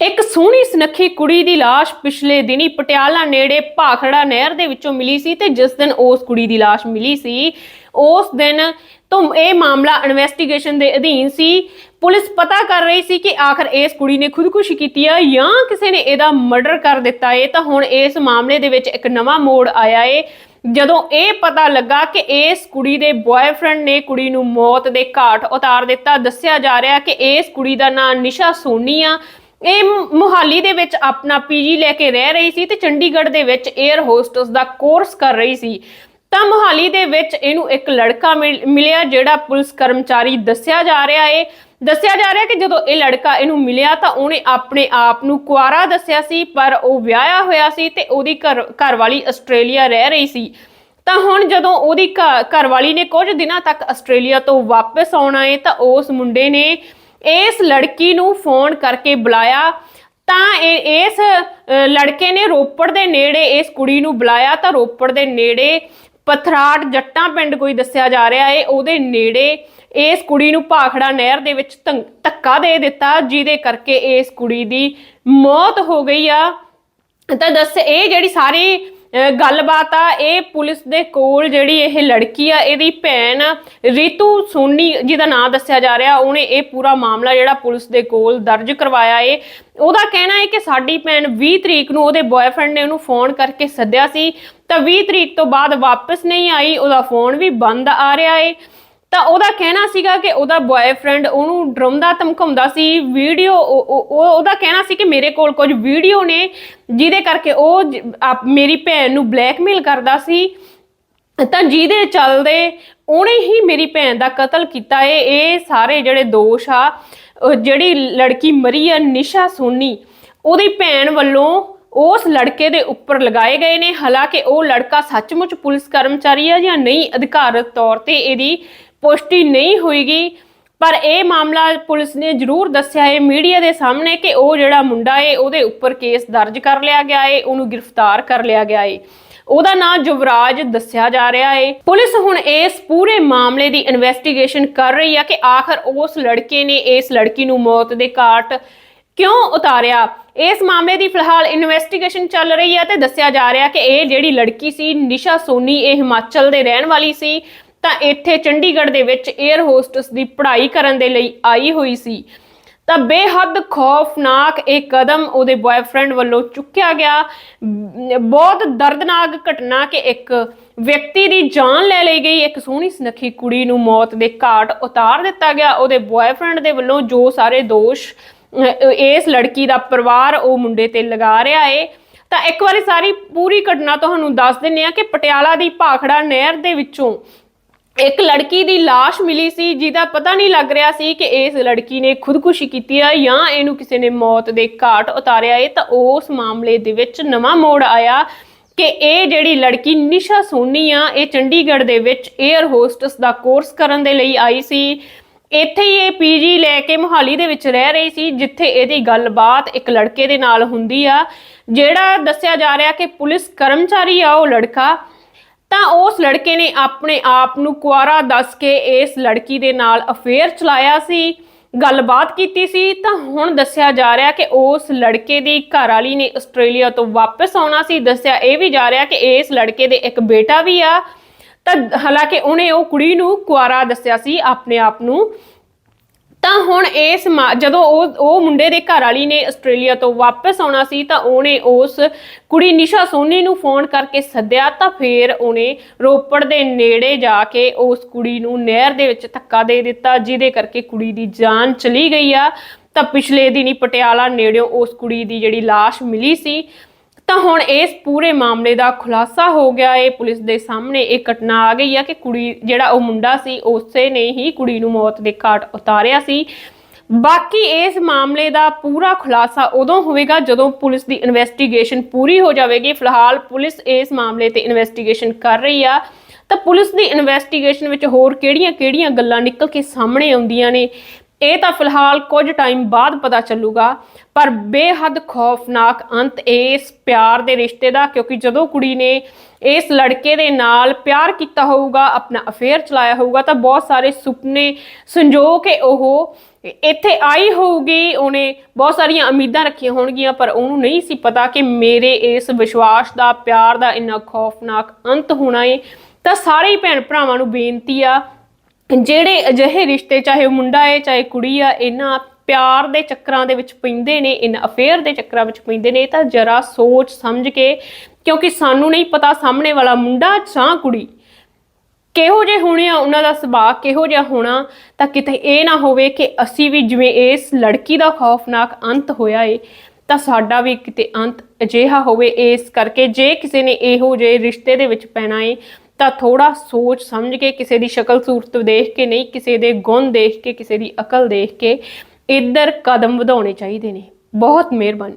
ਇੱਕ ਸੋਹਣੀ ਸੁਨੱਖੀ ਕੁੜੀ ਦੀ ਲਾਸ਼ ਪਿਛਲੇ ਦਿਨੀ ਪਟਿਆਲਾ ਨੇੜੇ ਭਾਖੜਾ ਨਹਿਰ ਦੇ ਵਿੱਚੋਂ ਮਿਲੀ ਸੀ ਤੇ ਜਿਸ ਦਿਨ ਉਸ ਕੁੜੀ ਦੀ ਲਾਸ਼ ਮਿਲੀ ਸੀ, ਉਸ ਦਿਨ ਤੋਂ ਇਹ ਮਾਮਲਾ ਇਨਵੈਸਟੀਗੇਸ਼ਨ ਦੇ ਅਧੀਨ ਸੀ। ਪੁਲਿਸ ਪਤਾ ਕਰ ਰਹੀ ਸੀ ਕਿ ਆਖਰ ਇਸ ਕੁੜੀ ਨੇ ਖੁਦਕੁਸ਼ੀ ਕੀਤੀ ਆ ਜਾਂ ਕਿਸੇ ਨੇ ਇਹਦਾ ਮਰਡਰ ਕਰ ਦਿੱਤਾ ਏ। ਤਾਂ ਹੁਣ ਇਸ ਮਾਮਲੇ ਦੇ ਵਿੱਚ ਇੱਕ ਨਵਾਂ ਮੋੜ ਆਇਆ ਏ। ਜਦੋਂ ਇਹ ਪਤਾ ਲੱਗਾ ਕਿ ਇਸ ਕੁੜੀ ਦੇ ਬॉयਫ੍ਰੈਂਡ ਨੇ ਕੁੜੀ ਨੂੰ ਮੌਤ ਦੇ ਘਾਟ ਉਤਾਰ ਦਿੱਤਾ, ਦੱਸਿਆ ਜਾ ਰਿਹਾ ਕਿ ਇਸ ਕੁੜੀ ਦਾ ਨਾਂ ਨਿਸ਼ਾ ਸੋਨੀ ਆ। ਇਹ ਮ- ਮੁਹਾਲੀ ਦੇ ਵਿੱਚ ਆਪਣਾ ਪੀਜੀ ਲੈ ਕੇ ਰਹਿ ਰਹੀ ਸੀ ਤੇ ਚੰਡੀਗੜ੍ਹ ਦੇ ਵਿੱਚ 에ਅਰ ਹੋਸਟਸ ਦਾ ਕੋਰਸ ਕਰ ਰਹੀ ਸੀ। ਤਾਂ ਮੁਹਾਲੀ ਦੇ ਵਿੱਚ ਇਹਨੂੰ ਇੱਕ ਲੜਕਾ ਮਿਲਿਆ ਜਿਹੜਾ ਪੁਲਿਸ ਕਰਮਚਾਰੀ ਦੱਸਿਆ ਜਾ ਰਿਹਾ ਏ। ਦੱਸਿਆ ਜਾ ਰਿਹਾ ਕਿ ਜਦੋਂ ਇਹ ਲੜਕਾ ਇਹਨੂੰ ਮਿਲਿਆ ਤਾਂ ਉਹਨੇ ਆਪਣੇ ਆਪ ਨੂੰ ਕੁਆਰਾ ਦੱਸਿਆ ਸੀ, ਪਰ ਉਹ ਵਿਆਹਿਆ ਹੋਇਆ ਸੀ ਤੇ ਉਹਦੀ ਘਰ, ਘਰਵਾਲੀ ਆਸਟ੍ਰੇਲੀਆ ਰਹਿ ਰਹੀ ਸੀ। ਤਾਂ ਹੁਣ ਜਦੋਂ ਉਹਦੀ ਘਰ ਘਰਵਾਲੀ ਨੇ ਕੁਝ ਦਿਨਾਂ ਤੱਕ ਆਸਟ੍ਰੇਲੀਆ ਤੋਂ ਵਾਪਸ ਆਉਣਾ ਏ ਤਾਂ ਉਸ ਮੁੰਡੇ ਨੇ ਇਸ ਲੜਕੀ ਨੂੰ ਫੋਨ ਕਰਕੇ ਬੁਲਾਇਆ ਤਾਂ ਇਸ ਲੜਕੇ ਨੇ ਰੋਪੜ ਦੇ ਨੇੜੇ ਇਸ ਕੁੜੀ ਨੂੰ ਬੁਲਾਇਆ ਤਾਂ ਰੋਪੜ ਦੇ ਨੇੜੇ ਪਥਰਾਟ ਜੱਟਾਂ ਪਿੰਡ ਕੋਈ ਦੱਸਿਆ ਜਾ ਰਿਹਾ ਏ, ਉਹਦੇ ਨੇੜੇ ਇਸ ਕੁੜੀ ਨੂੰ ਭਾਖੜਾ ਨਹਿਰ ਦੇ ਵਿੱਚ ਧੰ- ਧੱਕਾ ਦੇ ਦਿੱਤਾ, ਜਿਹਦੇ ਕਰਕੇ ਇਸ ਕੁੜੀ ਦੀ ਮੌਤ ਹੋ ਗਈ ਆ। ਤਾਂ ਦੱਸ, ਇਹ ਜਿਹੜੀ ਸਾਰੀ ਗੱਲਬਾਤ ਆ, ਇਹ ਪੁਲਿਸ ਦੇ ਕੋਲ ਜਿਹੜੀ ਇਹ ਲੜਕੀ ਆ, ਇਹਦੀ ਭੈਣ ਰੀਤੂ ਸੋਨੀ ਜਿਹਦਾ ਨਾਮ ਦੱਸਿਆ ਜਾ ਰਿਹਾ, ਉਹਨੇ ਇਹ ਪੂਰਾ ਮਾਮਲਾ ਜਿਹੜਾ ਪੁਲਿਸ ਦੇ ਕੋਲ ਦਰਜ ਕਰਵਾਇਆ ਏ। ਉਹਦਾ ਕਹਿਣਾ ਹੈ ਕਿ ਸਾਡੀ ਭੈਣ 20 ਤਰੀਕ ਨੂੰ ਉਹਦੇ ਬॉयਫ੍ਰੈਂਡ ਨੇ ਉਹਨੂੰ ਫੋਨ ਕਰਕੇ ਸੱਦਿਆ ਸੀ, ਤਾਂ 20 ਤਰੀਕ ਤੋਂ ਬਾਅਦ ਵਾਪਸ ਨਹੀਂ ਆਈ, ਉਹਦਾ ਫੋਨ ਵੀ ਬੰਦ ਆ ਰਿਹਾ ਏ। ਤਾਂ ਉਹਦਾ ਕਹਿਣਾ ਸੀਗਾ ਕਿ ਉਹਦਾ ਬॉयਫ੍ਰੈਂਡ ਉਹਨੂੰ ਡਰਾਉਂਦਾ ਧਮਕਾਉਂਦਾ ਸੀ ਵੀਡੀਓ ਉਹਦਾ ਕਹਿਣਾ ਸੀ ਕਿ ਮੇਰੇ ਕੋਲ ਕੁਝ ਵੀਡੀਓ ਨੇ, ਜਿਹਦੇ ਕਰਕੇ ਉਹ ਮੇਰੀ ਭੈਣ ਨੂੰ ਬਲੈਕਮੇਲ ਕਰਦਾ ਸੀ। ਤਾਂ ਜਿਹਦੇ ਚੱਲਦੇ ਉਹਨੇ ਹੀ ਮੇਰੀ ਭੈਣ ਦਾ ਕਤਲ ਕੀਤਾ ਏ। ਇਹ ਸਾਰੇ ਜਿਹੜੇ ਦੋਸ਼ ਆ ਜਿਹੜੀ ਲੜਕੀ ਮਰੀ ਆ, ਨਿਸ਼ਾ ਸੋਨੀ, ਉਹਦੀ ਭੈਣ ਵੱਲੋਂ ਉਸ ਲੜਕੇ ਦੇ ਉੱਪਰ ਲਗਾਏ ਗਏ ਨੇ। ਹਾਲਾਂਕਿ ਉਹ ਲੜਕਾ ਸੱਚਮੁੱਚ ਪੁਲਿਸ ਕਰਮਚਾਰੀ ਆ ਜਾਂ ਨਹੀਂ, ਅਧਿਕਾਰਤ ਤੌਰ ਤੇ ਇਹਦੀ ਪੁਸ਼ਟੀ ਨਹੀਂ ਹੋਈਗੀ। ਪਰ ਇਹ ਮਾਮਲਾ ਪੁਲਿਸ ਨੇ ਜ਼ਰੂਰ ਦੱਸਿਆ ਹੈ ਮੀਡੀਆ ਦੇ ਸਾਹਮਣੇ ਕਿ ਉਹ ਜਿਹੜਾ ਮੁੰਡਾ ਏ ਉਹਦੇ ਉੱਪਰ ਕੇਸ ਦਰਜ ਕਰ ਲਿਆ ਗਿਆ ਏ ਉਹਨੂੰ ਗ੍ਰਿਫਤਾਰ ਕਰ ਲਿਆ ਗਿਆ ਏ ਉਹਦਾ ਨਾਮ ਜੁਵਰਾਜ ਦੱਸਿਆ ਜਾ ਰਿਹਾ ਏ ਪੁਲਿਸ ਹੁਣ ਇਸ ਪੂਰੇ ਮਾਮਲੇ ਦੀ ਇਨਵੈਸਟੀਗੇਸ਼ਨ ਕਰ ਰਹੀ ਹੈ ਕਿ ਆਖਰ ਉਸ ਲੜਕੇ ਨੇ ਇਸ ਲੜਕੀ ਨੂੰ ਮੌਤ ਦੇ ਘਾਟ ਕਿਉਂ ਉਤਾਰਿਆ? ਇਸ ਮਾਮਲੇ ਦੀ ਫਿਲਹਾਲ ਇਨਵੈਸਟੀਗੇਸ਼ਨ ਚੱਲ ਰਹੀ ਹੈ ਤੇ ਦੱਸਿਆ ਜਾ ਰਿਹਾ ਕਿ ਇਹ ਜਿਹੜੀ ਲੜਕੀ ਸੀ, ਨਿਸ਼ਾ ਸੋਨੀ, ਇਹ ਹਿਮਾਚਲ ਦੇ ਰਹਿਣ ਵਾਲੀ ਸੀ। ਤਾਂ ਇੱਥੇ ਚੰਡੀਗੜ੍ਹ ਦੇ ਵਿੱਚ 에ਅਰ ਹੋਸਟਸ ਦੀ ਪੜ੍ਹਾਈ ਕਰਨ ਦੇ ਲਈ ਆਈ ਹੋਈ ਸੀ। ਤਾਂ ਬੇਹੱਦ ਖੌਫਨਾਕ ਇਹ ਕਦਮ ਉਹਦੇ ਬॉयਫ੍ਰੈਂਡ ਵੱਲੋਂ ਚੁੱਕਿਆ ਗਿਆ। ਬਹੁਤ ਦਰਦਨਾਕ ਘਟਨਾ ਕਿ ਇੱਕ ਵਿਅਕਤੀ ਦੀ ਜਾਨ ਲੈ ਲਈ ਗਈ। ਇੱਕ ਸੋਹਣੀ ਸੁਨੱਖੀ ਕੁੜੀ ਨੂੰ ਮੌਤ ਦੇ ਘਾਟ ਉਤਾਰ ਦਿੱਤਾ ਗਿਆ। ਉਹਦੇ ਬॉयਫ੍ਰੈਂਡ ਦੇ ਵੱਲੋਂ ਜੋ ਸਾਰੇ ਦੋਸ਼ ਇਸ ਲੜਕੀ ਦਾ ਪਰਿਵਾਰ ਉਹ ਮੁੰਡੇ ਤੇ ਲਗਾ ਰਿਹਾ ਏ। ਤਾਂ ਇੱਕ ਵਾਰੀ ਸਾਰੀ ਪੂਰੀ ਘਟਨਾ ਤੁਹਾਨੂੰ ਦੱਸ ਦਿੰਨੇ ਆ ਕਿ ਪਟਿਆਲਾ ਦੀ ਭਾਖੜਾ ਨਹਿਰ ਦੇ ਵਿੱਚੋਂ ਇੱਕ ਲੜਕੀ ਦੀ ਲਾਸ਼ ਮਿਲੀ ਸੀ ਜਿਹਦਾ ਪਤਾ ਨਹੀਂ ਲੱਗ ਰਿਹਾ ਸੀ ਕਿ ਇਸ ਲੜਕੀ ਨੇ ਖੁਦਕੁਸ਼ੀ ਕੀਤੀ ਹੈ ਜਾਂ ਇਹਨੂੰ ਕਿਸੇ ਨੇ ਮੌਤ ਦੇ ਘਾਟ ਉਤਾਰਿਆ ਹੈ ਤਾਂ ਉਸ ਮਾਮਲੇ ਦੇ ਵਿੱਚ ਨਵਾਂ ਮੋੜ ਆਇਆ ਕਿ ਇਹ ਜਿਹੜੀ ਲੜਕੀ ਨਿਸ਼ਾ ਸੋਨੀ ਆ, ਇਹ ਚੰਡੀਗੜ੍ਹ ਦੇ ਵਿੱਚ 에ਅਰ ਹੋਸਟਸ ਦਾ ਕੋਰਸ ਕਰਨ ਦੇ ਲਈ ਆਈ ਸੀ। ਇੱਥੇ ਹੀ ਇਹ ਪੀਜੀ ਲੈ ਕੇ ਮੁਹਾਲੀ ਦੇ ਵਿੱਚ ਰਹਿ ਰਹੀ ਸੀ, ਜਿੱਥੇ ਇਹਦੀ ਗੱਲਬਾਤ ਇੱਕ ਲੜਕੇ ਦੇ ਨਾਲ ਹੁੰਦੀ ਆ, ਜਿਹੜਾ ਦੱਸਿਆ ਜਾ ਰਿਹਾ ਕਿ ਪੁਲਿਸ ਕਰਮਚਾਰੀ ਆ ਉਹ ਲੜਕਾ। ਤਾਂ ਉਸ ਲੜਕੇ ਨੇ ਆਪਣੇ ਆਪ ਨੂੰ ਕੁਆਰਾ ਦੱਸ ਕੇ ਇਸ ਲੜਕੀ ਦੇ ਨਾਲ ਅਫੇਅਰ ਚਲਾਇਆ ਸੀ, ਗੱਲਬਾਤ ਕੀਤੀ ਸੀ, ਤਾਂ ਹੁਣ ਦੱਸਿਆ ਜਾ ਰਿਹਾ ਕਿ ਉਸ ਲੜਕੇ ਦੀ ਘਰ ਵਾਲੀ ਨੇ ਆਸਟ੍ਰੇਲੀਆ ਤੋਂ ਵਾਪਸ ਆਉਣਾ ਸੀ। ਦੱਸਿਆ ਇਹ ਵੀ ਜਾ ਰਿਹਾ ਕਿ ਇਸ ਲੜਕੇ ਦੇ ਇੱਕ ਬੇਟਾ ਵੀ ਆ। ਤਾਂ ਹਾਲਾਂਕਿ ਉਹਨੇ ਉਹ ਕੁੜੀ ਨੂੰ ਕੁਆਰਾ ਦੱਸਿਆ ਸੀ, ਆਪਣੇ ਆਪ ਨੂੰ। ਤਾਂ ਹੁਣ ਇਸ ਜਦੋਂ ਉਹ ਉਹ ਮੁੰਡੇ ਦੇ ਘਰ ਵਾਲੀ ਨੇ ਆਸਟ੍ਰੇਲੀਆ ਤੋਂ ਵਾਪਸ ਆਉਣਾ ਸੀ ਤਾਂ ਉਹਨੇ ਉਸ ਕੁੜੀ ਨਿਸ਼ਾ ਸੋਨੀ ਨੂੰ ਫੋਨ ਕਰਕੇ ਸੱਦਿਆ ਤਾਂ ਫਿਰ ਉਹਨੇ ਰੋਪੜ ਦੇ ਨੇੜੇ ਜਾ ਕੇ ਉਸ ਕੁੜੀ ਨੂੰ ਨਹਿਰ ਦੇ ਵਿੱਚ ਧੱਕਾ ਦੇ ਦਿੱਤਾ, ਜਿਹਦੇ ਕਰਕੇ ਕੁੜੀ ਦੀ ਜਾਨ ਚਲੀ ਗਈ ਆ। ਤਾਂ ਪਿਛਲੇ ਦਿਨੀ ਪਟਿਆਲਾ ਨੇੜਿਓਂ ਉਸ ਕੁੜੀ ਦੀ ਜਿਹੜੀ লাশ ਮਿਲੀ ਸੀ ਤਾਂ ਹੁਣ ਇਸ ਪੂਰੇ ਮਾਮਲੇ ਦਾ ਖੁਲਾਸਾ ਹੋ ਗਿਆ ਏ। ਪੁਲਿਸ ਦੇ ਸਾਹਮਣੇ ਇਹ ਘਟਨਾ ਆ ਗਈ ਆ ਕਿ ਕੁੜੀ ਜਿਹੜਾ ਉਹ ਮੁੰਡਾ ਸੀ, ਉਸੇ ਨੇ ਹੀ ਕੁੜੀ ਨੂੰ ਮੌਤ ਦੇ ਘਾਟ ਉਤਾਰਿਆ ਸੀ। ਬਾਕੀ ਇਸ ਮਾਮਲੇ ਦਾ ਪੂਰਾ ਖੁਲਾਸਾ ਉਦੋਂ ਹੋਵੇਗਾ ਜਦੋਂ ਪੁਲਿਸ ਦੀ ਇਨਵੈਸਟੀਗੇਸ਼ਨ ਪੂਰੀ ਹੋ ਜਾਵੇਗੀ। ਫਿਲਹਾਲ ਪੁਲਿਸ ਇਸ ਮਾਮਲੇ ਤੇ ਇਨਵੈਸਟੀਗੇਸ਼ਨ ਕਰ ਰਹੀ ਆ। ਤਾਂ ਪੁਲਿਸ ਦੀ ਇਨਵੈਸਟੀਗੇਸ਼ਨ ਵਿੱਚ ਹੋਰ ਕਿਹੜੀਆਂ-ਕਿਹੜੀਆਂ ਗੱਲਾਂ ਨਿਕਲ ਕੇ ਸਾਹਮਣੇ ਆਉਂਦੀਆਂ ਨੇ? ਇਹ ਤਾਂ ਫਿਲਹਾਲ ਕੁਝ ਟਾਈਮ ਬਾਅਦ ਪਤਾ ਚੱਲੂਗਾ, ਪਰ ਬੇਹੱਦ ਖੌਫਨਾਕ ਅੰਤ ਇਸ ਪਿਆਰ ਦੇ ਰਿਸ਼ਤੇ ਦਾ, ਕਿਉਂਕਿ ਜਦੋਂ ਕੁੜੀ ਨੇ ਇਸ ਲੜਕੇ ਦੇ ਨਾਲ ਪਿਆਰ ਕੀਤਾ ਹੋਊਗਾ, ਆਪਣਾ ਅਫੇਅਰ ਚਲਾਇਆ ਹੋਊਗਾ, ਤਾਂ ਬਹੁਤ ਸਾਰੇ ਸੁਪਨੇ ਸੰਜੋ ਕੇ ਉਹ ਇੱਥੇ ਆਈ ਹੋਊਗੀ, ਉਹਨੇ ਬਹੁਤ ਸਾਰੀਆਂ ਉਮੀਦਾਂ ਰੱਖੀਆਂ ਹੋਣਗੀਆਂ, ਪਰ ਉਹਨੂੰ ਨਹੀਂ ਸੀ ਪਤਾ ਕਿ ਮੇਰੇ ਇਸ ਵਿਸ਼ਵਾਸ ਦਾ, ਪਿਆਰ ਦਾ ਇੰਨਾ ਖੌਫਨਾਕ ਅੰਤ ਹੋਣਾ ਏ। ਤਾਂ ਸਾਰੇ ਹੀ ਭੈਣ ਭਰਾਵਾਂ ਨੂੰ ਬੇਨਤੀ ਆ ਜਿਹੜੇ ਅਜਿਹੇ ਰਿਸ਼ਤੇ, ਚਾਹੇ ਉਹ ਮੁੰਡਾ ਹੈ ਚਾਹੇ ਕੁੜੀ ਆ, ਇਹਨਾਂ ਪਿਆਰ ਦੇ ਚੱਕਰਾਂ ਦੇ ਵਿੱਚ ਪੈਂਦੇ ਨੇ, ਇਨ ਅਫੇਅਰ ਦੇ ਚੱਕਰਾਂ ਵਿੱਚ ਪੈਂਦੇ ਨੇ ਤਾਂ ਜਰਾ ਸੋਚ ਸਮਝ ਕੇ, ਕਿਉਂਕਿ ਸਾਨੂੰ ਨਹੀਂ ਪਤਾ ਸਾਹਮਣੇ ਵਾਲਾ ਮੁੰਡਾ ਜਾਂ ਕੁੜੀ। ਕਿਹੋ ਜਿਹੇ ਹੋਣੇ ਆ, ਉਹਨਾਂ ਦਾ ਸੁਭਾਅ ਕਿਹੋ ਜਿਹਾ ਹੋਣਾ, ਤਾਂ ਕਿਤੇ ਇਹ ਨਾ ਹੋਵੇ ਕਿ ਅਸੀਂ ਵੀ ਜਿਵੇਂ ਇਸ ਲੜਕੀ ਦਾ ਖੌਫਨਾਕ ਅੰਤ ਹੋਇਆ ਏ, ਤਾਂ ਸਾਡਾ ਵੀ ਕਿਤੇ ਅੰਤ ਅਜਿਹਾ ਹੋਵੇ। ਇਸ ਕਰਕੇ ਜੇ ਕਿਸੇ ਨੇ ਇਹੋ ਜਿਹੇ ਰਿਸ਼ਤੇ ਦੇ ਵਿੱਚ ਪੈਣਾ ਏ ਤਾਂ ਥੋੜਾ ਸੋਚ ਸਮਝ ਕੇ, ਕਿਸੇ ਦੀ ਸ਼ਕਲ ਸੂਰਤ ਦੇਖ ਕੇ ਨਹੀਂ, ਕਿਸੇ ਦੇ ਗੁਣ ਦੇਖ ਕੇ, ਕਿਸੇ ਦੀ ਅਕਲ ਦੇਖ ਕੇ ਇੱਧਰ ਕਦਮ ਵਧਾਉਣੇ ਚਾਹੀਦੇ ਨੇ। ਬਹੁਤ ਮਿਹਰਬਾਨੀ।